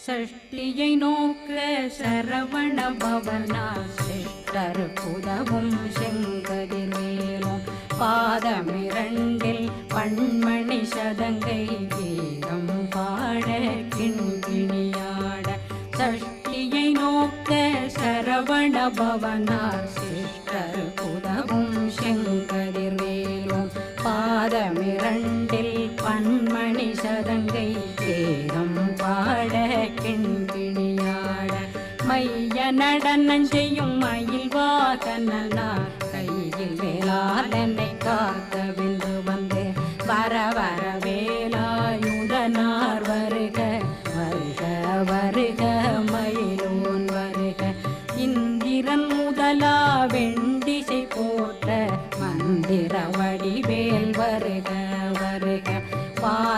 சஷ்டியை நோக்க சரவண பவனா சிஷ்டர் புதவும் செங்கதிர் மேலும் பாதமிரண்டில் பண்மணி சதங்கை கீதம் பாட கிண்கிணியாட சஷ்டியை நோக்க சரவண பவனா சிஷ்டர் புதவும் செங்கதிர் மேலும் பாதமிரண்டில் மைய நடனம் செய்யும் மயில் வாசனார் கையில் வேளாதனை காத்த விந்து வந்து வர வர வேலாயுதனார் வருக வருக வருக மயிலோன் வருக. இந்திரன் முதலா வெண்டிசை போட்ட மந்திர வடிவேல் வருக.